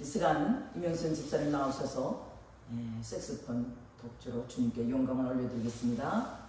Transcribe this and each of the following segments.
이 시간 이명선 집사님 나오셔서 예, 색스폰 독주로 주님께 영광을 올려드리겠습니다.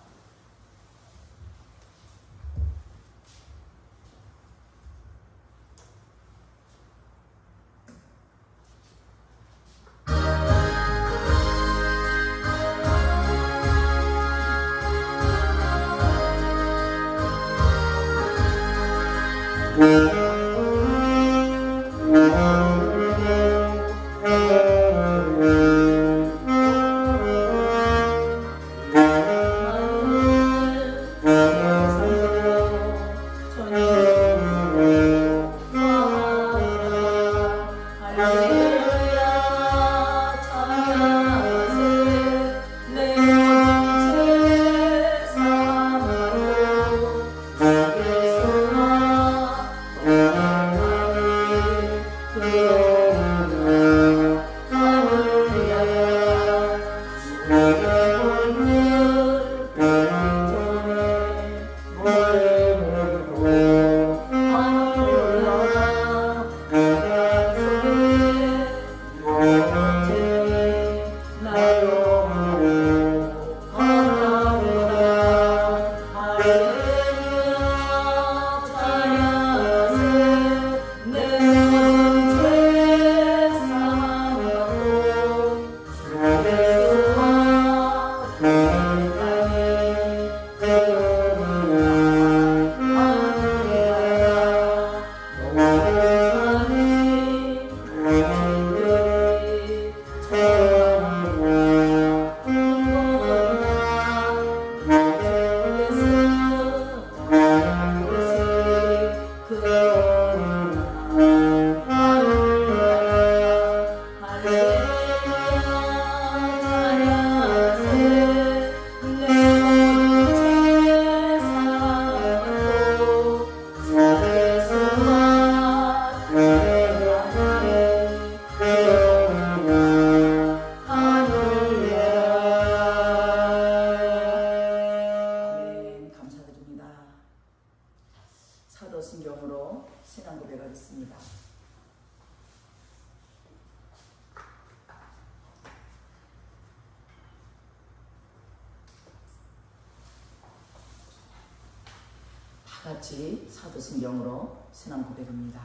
다 같이 사도신경으로 신앙 고백합니다.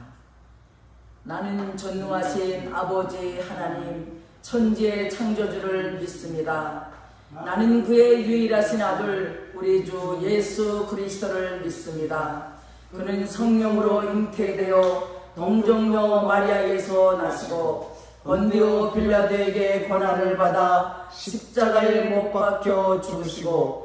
나는 전능하신 아버지 하나님 천지의 창조주를 믿습니다. 나는 그의 유일하신 아들 우리 주 예수 그리스도를 믿습니다. 그는 성령으로 잉태되어 동정녀 마리아에서 나시고 번디오 빌라드에게 권한을 받아 십자가에 못 박혀 죽으시고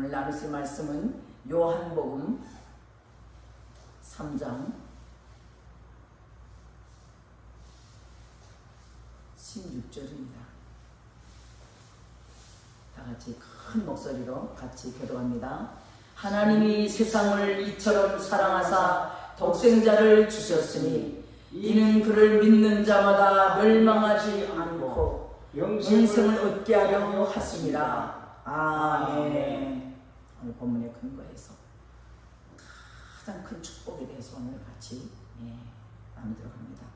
오늘 나누실 말씀은 요한복음 3장 16절입니다. 다 같이 큰 목소리로 같이 교도합니다. 하나님이 세상을 이처럼 사랑하사 독생자를 주셨으니 이는 그를 믿는 자마다 멸망하지 않고 영생을 얻게 하려 하십니다. 아멘. 오늘 본문의 근거에서 가장 큰 축복에 대해서 오늘 같이 예, 나누도록 합니다.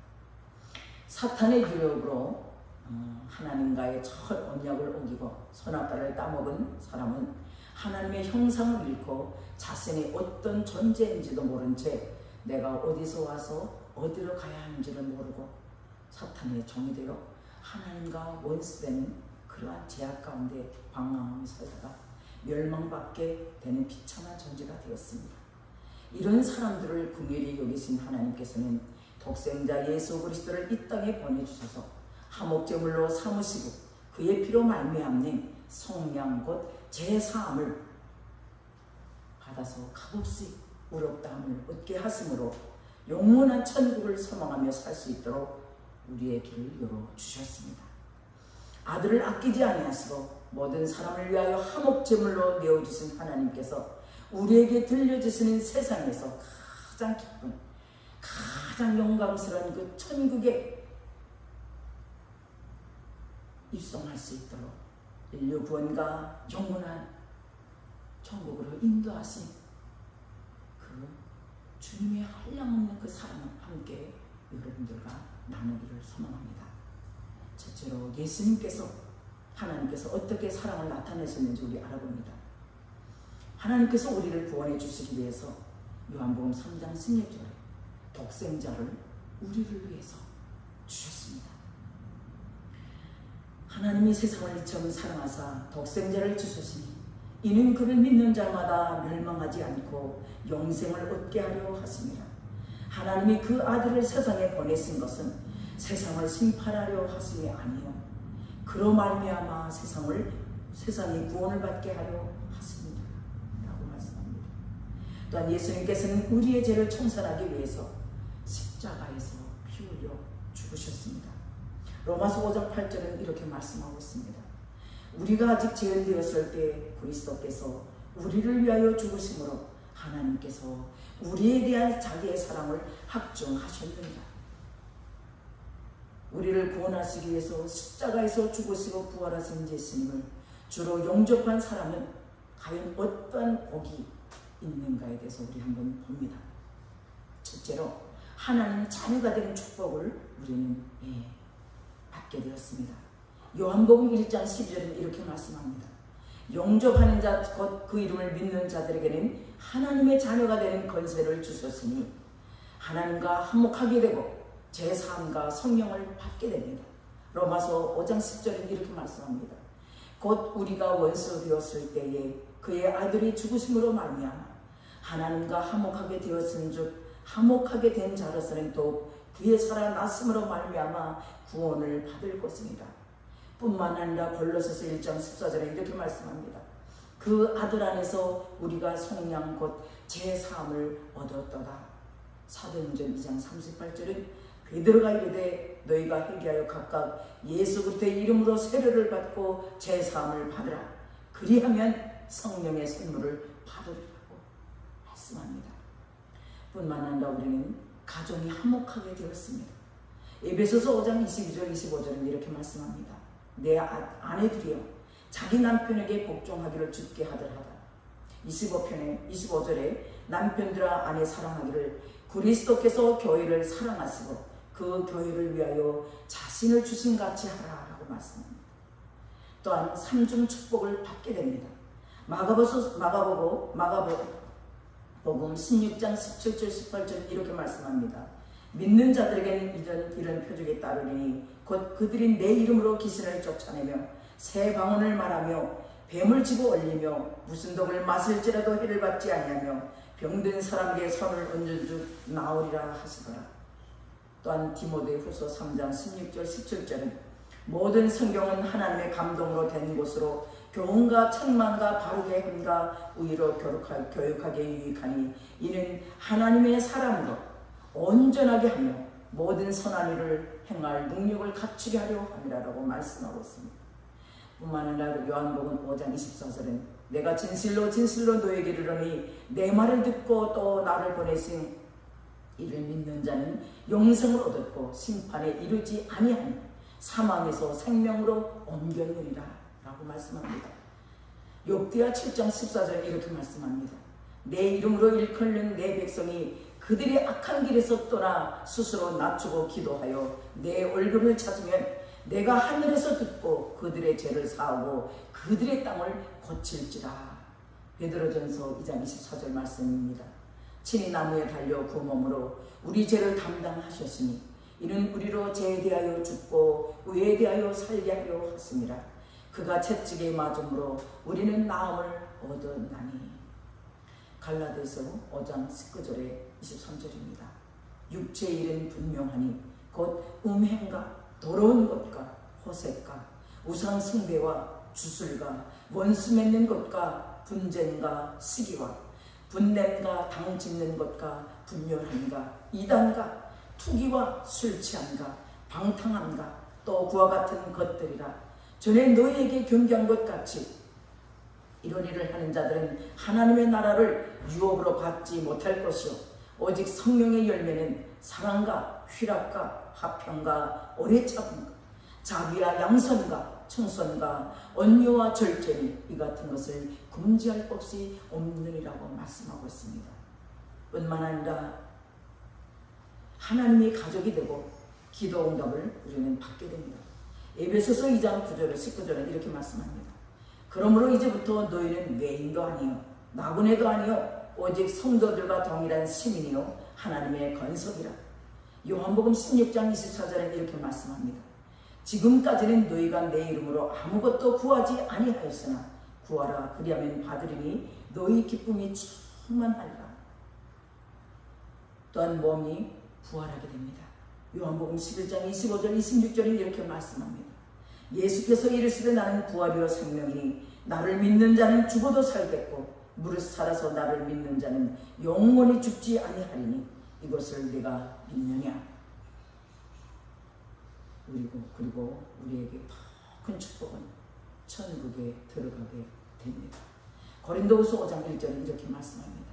사탄의 유혹으로 어, 하나님과의 첫 언약을 어기고 선악과를 따먹은 사람은 하나님의 형상을 잃고 자신이 어떤 존재인지도 모른 채 내가 어디서 와서 어디로 가야 하는지를 모르고 사탄의 종이 되어 하나님과 원수되는 그러한 제약 가운데 방황하며 살다가 멸망받게 되는 비참한 존재가 되었습니다. 이런 사람들을 긍휼히 여기신 하나님께서는 독생자 예수 그리스도를 이 땅에 보내주셔서 하목제물로 삼으시고 그의 피로 말미암는 성령 곧 제사함을 받아서 값없이 우럽다함을 얻게 하심으로 영원한 천국을 소망하며 살 수 있도록 우리의 길을 열어 주셨습니다. 아들을 아끼지 아니하시고 모든 사람을 위하여 한몫 제물로 내어 주신 하나님께서 우리에게 들려주시는 세상에서 가장 기쁜 가장 영광스러운 그 천국에 입성할 수 있도록 인류 구원과 영원한 천국으로 인도하신 그 주님의 한량없는 그 사랑을 함께 여러분들과 나누기를 소망합니다. 첫째로 예수님께서 하나님께서 어떻게 사랑을 나타내셨는지 우리 알아봅니다. 하나님께서 우리를 구원해 주시기 위해서 요한복음 3장 16절에 독생자를 우리를 위해서 주셨습니다. 하나님이 세상을 이처럼 사랑하사 독생자를 주셨으니 이는 그를 믿는 자마다 멸망하지 않고 영생을 얻게 하려 하십니다. 하나님이 그 아들을 세상에 보내신 것은 세상을 심판하려 하심이 아니요 그로 말미암아 세상을 세상이 구원을 받게 하려 하십니다. 라고 말씀합니다. 또한 예수님께서는 우리의 죄를 청산하기 위해서 십자가에서 피 흘려 죽으셨습니다. 로마서 5장 8절은 이렇게 말씀하고 있습니다. 우리가 아직 죄인되었을 때 그리스도께서 우리를 위하여 죽으심으로 하나님께서 우리에 대한 자기의 사랑을 확정하셨느니라. 우리를 구원하시기 위해서 십자가에서 죽으시고 부활하신 예수님을 주로 영접한 사람은 과연 어떠한 복이 있는가에 대해서 우리 한번 봅니다. 첫째로 하나님 자녀가 되는 축복을 우리는 예, 받게 되었습니다. 요한복음 1장 12절은 이렇게 말씀합니다. 영접하는 자, 곧그 이름을 믿는 자들에게는 하나님의 자녀가 되는 권세를 주셨으니 하나님과 한목하게 되고 제3과 성령을 받게 됩니다. 로마서 5장 10절은 이렇게 말씀합니다. 곧 우리가 원수 되었을 때에 그의 아들이 죽으심으로 말미암아 하나님과 화목하게 되었은즉 화목하게 된 자로서는 또 그의 살아났음으로 말미암아 구원을 받을 것입니다. 뿐만 아니라 골로새서 1장 14절에 이렇게 말씀합니다. 그 아들 안에서 우리가 속량 곧 제3을 얻었도다. 사도행전 2장 38절은 베드로가 이르되 너희가 회개하여 각각 예수 그리스도의 이름으로 세례를 받고 제3을 받으라. 그리하면 성령의 선물을 받으리라고 말씀합니다. 뿐만 아니라 우리는 가정이 화목하게 되었습니다. 에베소서 5장 22절 25절은 이렇게 말씀합니다. 내 아- 아내들이여 자기 남편에게 복종하기를 죽게 하더라다. 25편에 25절에 남편들아 아내 사랑하기를 그리스도께서 교회를 사랑하시고 그 교회를 위하여 자신을 주신 같이 하라라고 말씀합니다. 또한 삼중 축복을 받게 됩니다. 마가보서 마가보고 마가복음 16장 17절 18절은 이렇게 말씀합니다. 믿는 자들에게는 이런 이런 표적이 따르니 곧 그들이 내 이름으로 귀신을 쫓아내며 새 방언을 말하며 뱀을 집어 올리며 무슨 독을 마실지라도 해를 받지 아니하며 병든 사람에게 손을 얹은 줄 나오리라 하시더라. 또한 디모데 후서 3장 16절 17절은 모든 성경은 하나님의 감동으로 된 곳으로 교훈과 책망과 바르게 함과 교육하, 교육하게 유익하니 이는 하나님의 사람으로 온전하게 하며 모든 선한 일을 행할 능력을 갖추게 하려 함이라고 말씀하고 있습니다. 뿐만 아니라 요한복음 5장 24절은 내가 진실로 진실로 너에게 이르노니 내 말을 듣고 또 나를 보내신 이를 믿는 자는 영생을 얻었고 심판에 이르지 아니하니 사망에서 생명으로 옮겼느니라 라고 말씀합니다. 욕디아 7장 14절 이렇게 말씀합니다. 내 이름으로 일컬는 내 백성이 그들의 악한 길에서 떠나 스스로 낮추고 기도하여 내 얼굴을 찾으면 내가 하늘에서 듣고 그들의 죄를 사하고 그들의 땅을 고칠지라. 베드로전서 2장 24절 말씀입니다. 친히 나무에 달려 그 몸으로 우리 죄를 담당하셨으니 이는 우리로 죄에 대하여 죽고 의에 대하여 살게 하려 하심이라. 그가 채찍에 맞음으로 우리는 나음을 얻었나니. 갈라디아서 5장 19절에 23절입니다. 육체의 일은 분명하니 곧 음행과 더러운 것과 호색과 우상 숭배와 주술과 원수 맺는 것과 분쟁과 시기와 분냄과 당 짓는 것과 분열함과 이단과 투기와 술 취함과 방탕한가? 또 그와 같은 것들이라. 전에 너희에게 경계한 것 같이 이런 일을 하는 자들은 하나님의 나라를 유업으로 받지 못할 것이요. 오직 성령의 열매는 사랑과 희락과 화평과 오래 참음과 자비와 양선과 청선과 언유와 절제니 이 같은 것을 금지할 법이 없느니라고 말씀하고 있습니다. 뿐만 아니라 하나님의 가족이 되고 기도 응답을 우리는 받게 됩니다. 에베소서 2장 9절에 19절에 이렇게 말씀합니다. 그러므로 이제부터 너희는 외인도 아니요 나그네도 아니요 오직 성도들과 동일한 시민이요 하나님의 건석이라. 요한복음 16장 24절에 이렇게 말씀합니다. 지금까지는 너희가 내 이름으로 아무것도 구하지 아니하였으나 구하라 그리하면 받으리니 너희 기쁨이 충만하리라. 또한 몸이 부활하게 됩니다. 요한복음 11장 25절 26절은 이렇게 말씀합니다. 예수께서 이르시되 나는 부활이요 생명이니 나를 믿는 자는 죽어도 살겠고 무릇 살아서 나를 믿는 자는 영원히 죽지 아니하리니 이것을 내가 믿느냐 그리고 그리고 우리에게 더큰 축복은 천국에 들어가게 됩니다. 고린도후서 5장 1절은 이렇게 말씀합니다.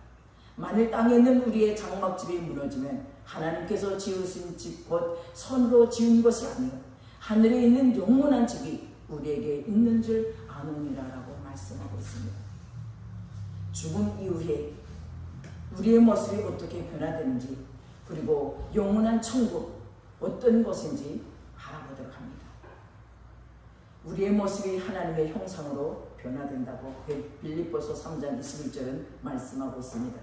만일 땅에 있는 우리의 장막집이 무너지면 하나님께서 지으신 집 곧 손으로 지은 것이 아니요 하늘에 있는 영원한 집이 우리에게 있는 줄 아느니라라고 말씀하고 있습니다. 죽음 이후에 우리의 모습이 어떻게 변화되는지 그리고 영원한 천국 어떤 곳인지 알아보도록 합니다. 우리의 모습이 하나님의 형상으로 변화된다고 빌립보서 3장 21절은 말씀하고 있습니다.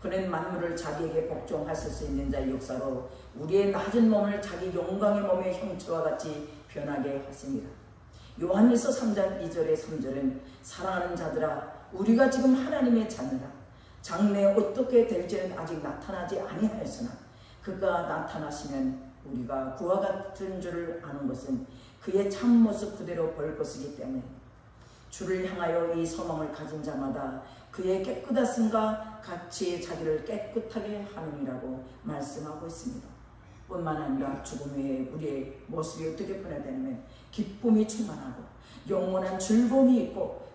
그는 만물을 자기에게 복종하실 수 있는 자의 역사로 우리의 낮은 몸을 자기 영광의 몸의 형체와 같이 변하게 하십니다. 요한일서 3장 2절의 3절은 사랑하는 자들아 우리가 지금 하나님의 자녀라 장래에 어떻게 될지는 아직 나타나지 아니하였으나 그가 나타나시면 우리가 그와 같은 줄을 아는 것은 그의 참모습 그대로 볼 것이기 때문에 주를 향하여 이 소망을 가진 자마다 그의 깨끗하심과 같이 자기를 깨끗하게 하느니라고 말씀하고 있습니다. 뿐만 아니라 죽음 후에 우리의 모습이 어떻게 변화되냐면 기쁨이 충만하고 영원한 즐거움이 있고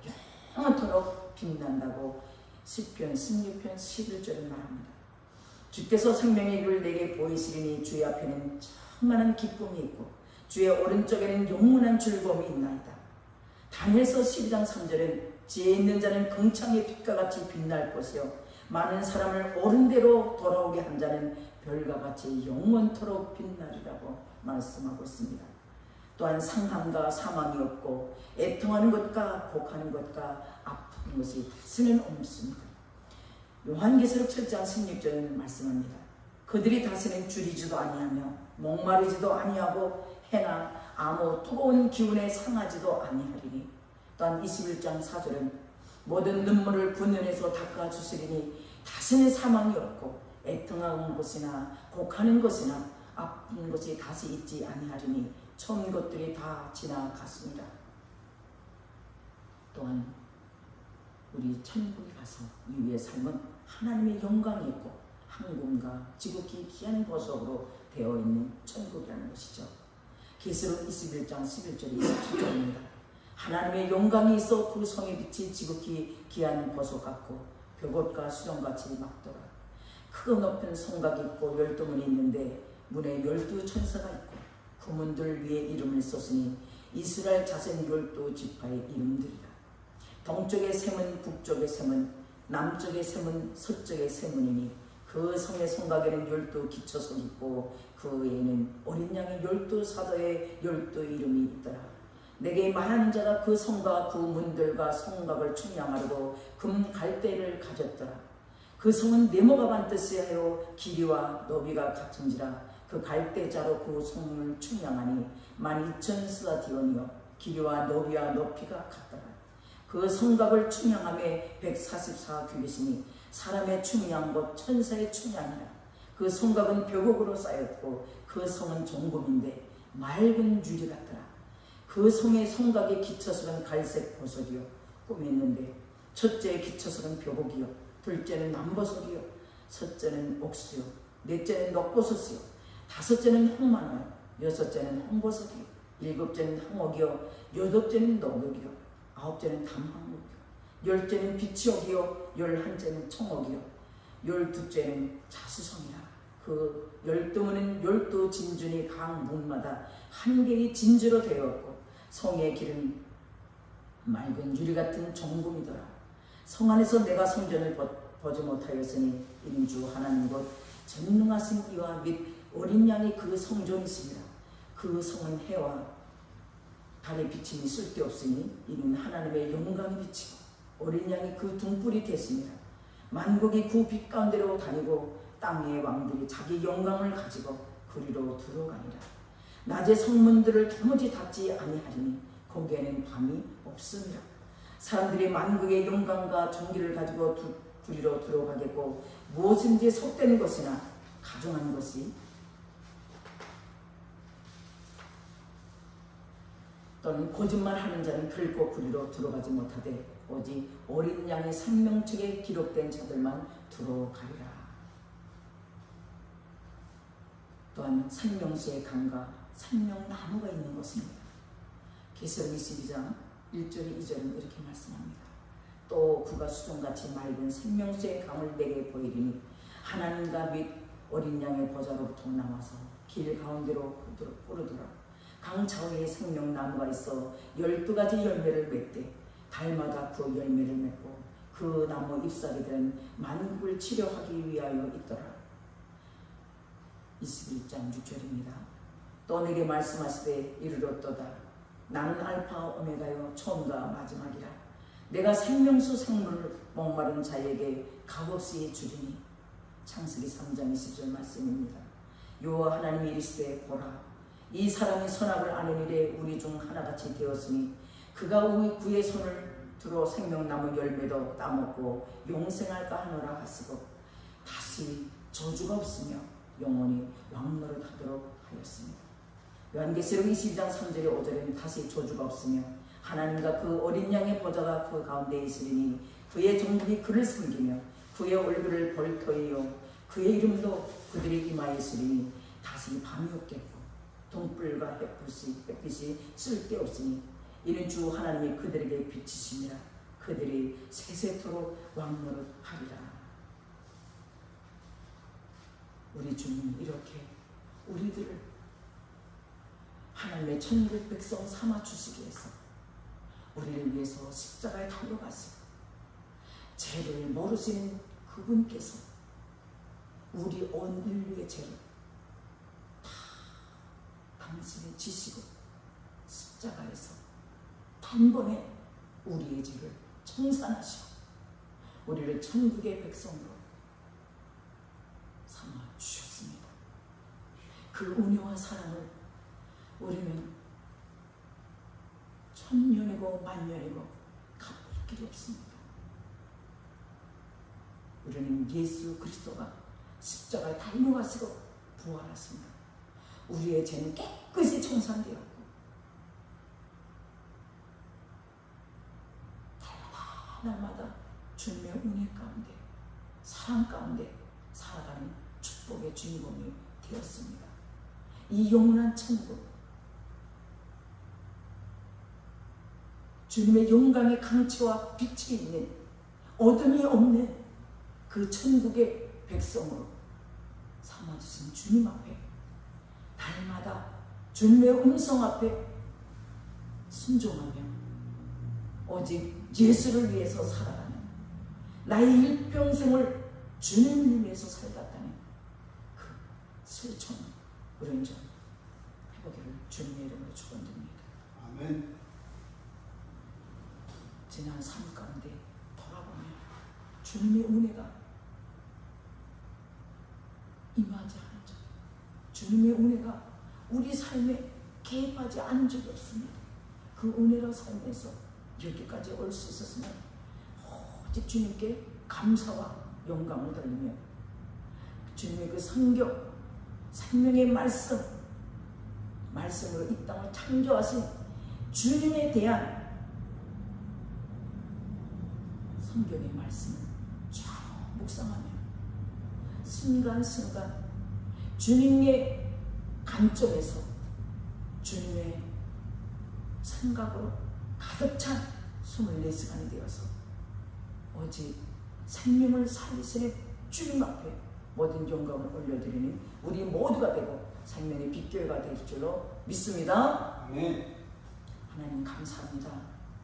영원토록 빛난다고 10편 16편 11절에 말합니다. 주께서 생명의 길을 내게 보이시리니 주의 앞에는 천만한 기쁨이 있고 주의 오른쪽에는 영원한 즐거움이 있나이다. 다니엘서 12장 3절은 지혜 있는 자는 긍창의 빛과 같이 빛날 것이요 많은 사람을 옳은 대로 돌아오게 한 자는 별과 같이 영원토록 빛나리라고 말씀하고 있습니다. 또한 상함과 사망이 없고 애통하는 것과 복하는 것과 아픈 것이 다시는 없습니다. 요한계시록 7장 16절은 말씀합니다. 그들이 다시는 줄이지도 아니하며 목마르지도 아니하고 해나 아무 뜨거운 기운에 상하지도 아니하리니 또한 21장 4절은 모든 눈물을 그 눈에서 닦아주시리니 다시는 사망이 없고 애통하는 것이나 곡하는 것이나 아픈 것이 다시 있지 아니하리니 처음 것들이 다 지나갔습니다. 또한 우리 천국에 가서 이후의 삶은 하나님의 영광이 있고 항공과 지극히 귀한 보석으로 되어 있는 천국이라는 것이죠. 계시록 21장 11절이 27절입니다. 하나님의 영광이 있어 그 성의 빛이 지극히 귀한 보석 같고 벽옷과 수정같이 막더라. 크고 높은 성곽이 있고 열두 문이 있는데 문에 열두 천사가 있고 그 문들 위에 이름을 썼으니 이스라엘 자손 열두 지파의 이름들이라. 동쪽의 샘은 북쪽의 샘은 남쪽의 샘은 서쪽의 샘문이니 그 성의 성곽에는 열두 기초석이 있고 그 외에는 어린 양의 열두 사도의 열두 이름이 있더라. 내게 말하는 자가 그 성과 그 문들과 성곽을 충량하려고 금 갈대를 가졌더라. 그 성은 네모가 반듯이 하여 길이와 너비가 같은지라 그 갈대자로 그 성을 충량하니 만 이천 스라디온이요 길이와 너비와 높이가 같더라. 그 성곽을 충량함에 144 규빗이니 사람의 충량 곧 천사의 충량이라. 그 성곽은 벽옥으로 쌓였고 그 성은 종금인데 맑은 유리 같더라. 그 성의 성곽의 기초석은 갈색 보석이요. 꾸몄는데 첫째 기초석은 벽옥이요. 둘째는 남보석이요. 셋째는 옥수요. 넷째는 녹보석이요. 다섯째는 홍만화요. 여섯째는 홍보석이요. 일곱째는 항옥이요. 여덟째는 녹역이요 아홉째는 담항목이요. 열째는 비치옥이요. 열한째는 청옥이요. 열두째는 자수성이라. 그 열두문은 열두 진준이 각 문마다 한 개의 진주로 되었고 성의 길은 맑은 유리 같은 정금이더라. 성 안에서 내가 성전을 버- 보지 못하였으니 이는 주 하나님 곧 전능하신 이와 및 어린 양이 그 성전이십니다. 그 성은 해와 달의 비침이 쓸데없으니 이는 하나님의 영광이 비치고 어린 양이 그 등불이 됐습니다. 만국이 그 빛 가운데로 다니고 땅의 왕들이 자기 영광을 가지고 그리로 들어가니라. 낮에 성문들을 도무지 닫지 아니하리니 거기에는 밤이 없음이라. 사람들이 만국의 영광과 정기를 가지고 두, 구리로 들어가겠고 무엇인지 속되는 것이나 가중한 것이 또는 거짓말하는 자는 결코 구리로 들어가지 못하되 오직 어린 양의 생명책에 기록된 자들만 들어가리라. 또한 생명수의 강과 생명나무가 있는 것입니다. 계시록 22장 1절 2절은 이렇게 말씀합니다. 또 그가 수종같이 맑은 생명수의 강을 내게 보이리니 하나님과 및 어린 양의 보좌로부터 나와서 길 가운데로 흐르더라. 강 좌우에 생명나무가 있어 열두 가지 열매를 맺되 달마다 그 열매를 맺고 그 나무 잎사귀들은 만국을 치료하기 위하여 있더라. 21장 6절입니다. 또 내게 말씀하시되 이르렀도다. 나는 알파 오메가요 처음과 마지막이라. 내가 생명수 생물을 목마른 자에게 값없이 주리니 창세기 3장 20절 말씀입니다. 여호와 하나님이 이르시되 보라 이 사람이 선악을 아는 일에 우리 중 하나같이 되었으니 그가 우리 구의 손을 들어 생명나무 열매도 따먹고 용생할까 하노라 하시고 다시 저주가 없으며 영원히 왕노릇하도록 하였습니다. 요한계시록 22장 3절에 5절에는 다시 저주가 없으며 하나님과 그 어린 양의 보좌가 그 가운데 있으리니 그의 종들이 그를 섬기며 그의 얼굴을 벌토이요 그의 이름도 그들의 이마에 있으리니 다시 밤이 없겠고 동불과 햇빛이, 햇빛이 쓸데없으니 이는 주 하나님이 그들에게 비치심이라 그들이 세세토록 왕노릇 하리라. 우리 주님 이렇게 우리들을 하나님의 천국 백성 삼아 주시기 위해서 우리를 위해서 십자가에 달려가시고 죄를 모르시는 그분께서 우리 온 인류의 죄를 다 당신이 지시고 십자가에서 단번에 우리의 죄를 청산하시고 우리를 천국의 백성으로 삼아 주셨습니다. 그 은혜와 사랑을 우리는 천년이고 만년이고 갚을 길이 없습니다. 우리는 예수 그리스도가 십자가에 달려가시고 부활하십니다. 우리의 죄는 깨끗이 청산되었고 날마다 날마다 주님의 은혜 가운데 사랑 가운데 살아가는 축복의 주인공이 되었습니다. 이 영원한 천국 주님의 영광의 강치와 빛이 있는 어둠이 없는 그 천국의 백성으로 삼아주신 주님 앞에 날마다 주님의 음성 앞에 순종하며 오직 예수를 위해서 살아가는 나의 일평생을 주님을 위해서 살겠다는 그 실천 우리는 좀 해보기를 주님의 이름으로 축원드립니다. 아멘. 지난 삶 가운데 돌아보면 주님의 은혜가 적, 주님의 은혜가 우리 삶에 개입하지 않은 적이 없습니다. 그 은혜로 살면서 여기까지 올 수 있었으면 오직 주님께 감사와 영광을 돌리며 주님의 그 성경, 생명의 말씀, 말씀으로 이 땅을 창조하신 주님에 대한 성경의 말씀을 쭉 묵상하며 순간순간 주님의 관점에서 주님의 생각으로 가득 찬 24시간이 되어서 오직 생명을 살리시는 주님 앞에 모든 영광을 올려드리는 우리 모두가 되고 생명의 빛교회가 될 줄로 믿습니다. 아멘. 하나님 감사합니다.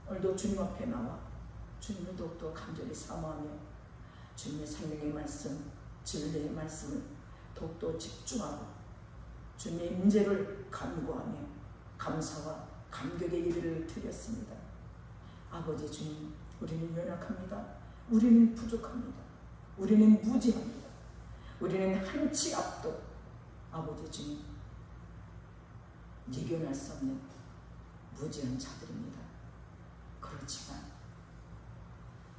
오늘도 주님 앞에 나와 주님을 더욱더 간절히 사모하며 주님의 생명의 말씀, 진리의 말씀을 더욱더 집중하고 주님의 임재를 간구하며 감사와 감격의 예배를 드렸습니다. 아버지 주님, 우리는 연약합니다. 우리는 부족합니다. 우리는 무지합니다. 우리는 한치 앞도 아버지 주님 이겨낼 수 없는 무지한 자들입니다. 그렇지만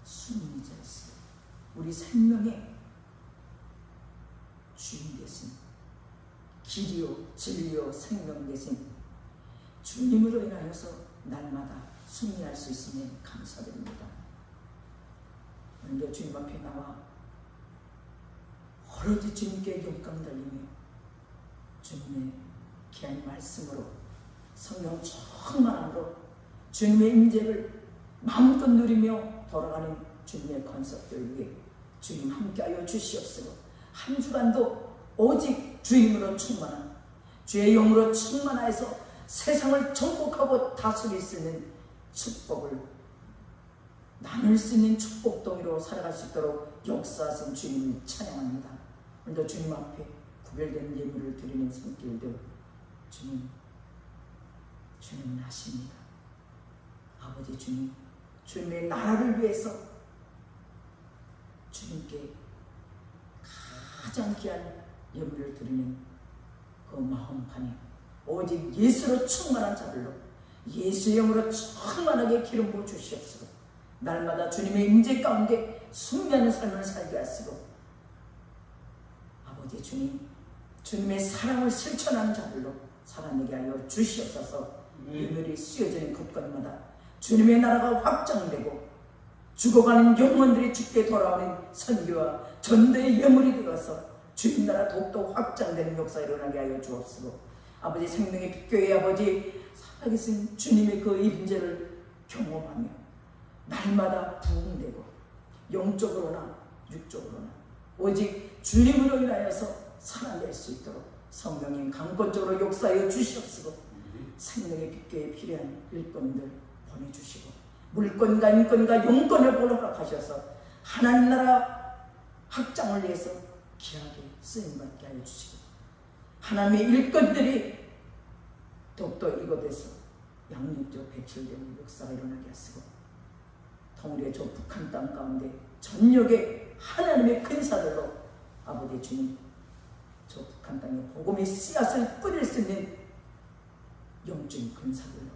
순리자시 우리 생명의 주인 되신 길이요 진리요 생명 되신 주님으로 인하여서 날마다 승리할 수 있으니 감사드립니다. 오늘도 주님 앞에 나와 오로지 주님께 영광 돌리며 주님의 귀한 말씀으로 성령 충만함으로 주님의 임재를 마음껏 누리며 돌아가는 주님의 건석들 위해 주님 함께하여 주시옵소서 한 주간도 오직 주님으로 충만한 주의 영으로 충만하여서 세상을 정복하고 다스릴 수 있는 축복을 나눌 수 있는 축복동이로 살아갈 수 있도록 역사하신 주님을 찬양합니다. 오늘도 주님 앞에 구별된 예물을 드리는 손길들 주님 주님은 하십니다. 아버지 주님 주님의 나라를 위해서 주님께 가장 귀한 예물을 드리는 그 마음판에 오직 예수로 충만한 자들로 예수의 영으로 충만하게 기름 부어 주시옵소서. 날마다 주님의 임재 가운데 숙면한 삶을 살게 하시고 아버지 주님 주님의 사랑을 실천하는 자들로 살아내게 하여 주시옵소서. 예물이 씌어지는 곳곳마다 주님의 나라가 확장되고 죽어가는 영혼들이 죽게 돌아오는 선교와 전도의 예물이 되어서 주님 나라 더욱더 확장되는 역사 일어나게 하여 주옵소서. 아버지 생명의 빛교회 아버지 살아계신 주님의 그 임재를 경험하며 날마다 부흥되고 영적으로나 육적으로나 오직 주님으로 인하여서 살아낼 수 있도록 성령님 강권적으로 역사하여 주시옵소서 생명의 빛교에 필요한 일꾼들 보내주시고 물권과 인권과 용권을 보호하셔서 하나님 나라 확장을 위해서 귀하게 쓰임받게 하여 주시고 하나님의 일꾼들이 더욱더 이곳에서 양육적 배출되는 역사가 일어나게 하시고 통일의 저 북한 땅 가운데 전역의 하나님의 근사들로 아버지 주님 저 북한 땅에 복음의 씨앗을 뿌릴 수 있는 영적인 근사들로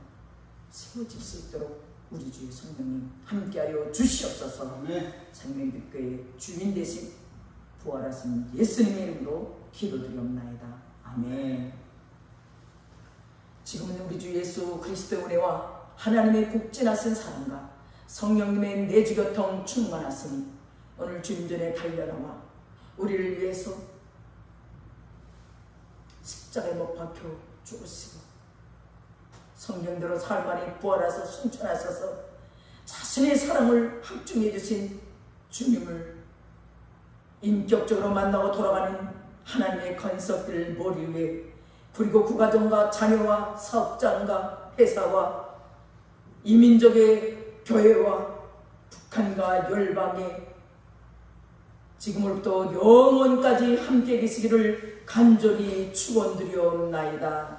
세워질 수 있도록 우리 주의 성령님 함께하여 주시옵소서 아멘. 생명의 빛교의 주인 되신 부활하신 예수님의 이름으로 기도드리옵나이다. 아멘. 지금은 우리 주 예수 그리스도의 은혜와 하나님의 국진하신 사랑과 성령님의 내주교통 충만하시니 오늘 주님 전에 달려나와 우리를 위해서 십자가에 못 박혀 죽으시고 삶 안에 부활하서 순천하셔서 자신의 사랑을 확증해 주신 주님을 인격적으로 만나고 돌아가는 하나님의 건석들 머리 위에 그리고 그 가정과 자녀와 사업장과 회사와 이민족의 교회와 북한과 열방에 지금으로부터 영원까지 함께 계시기를 간절히 축원드려옵나이다.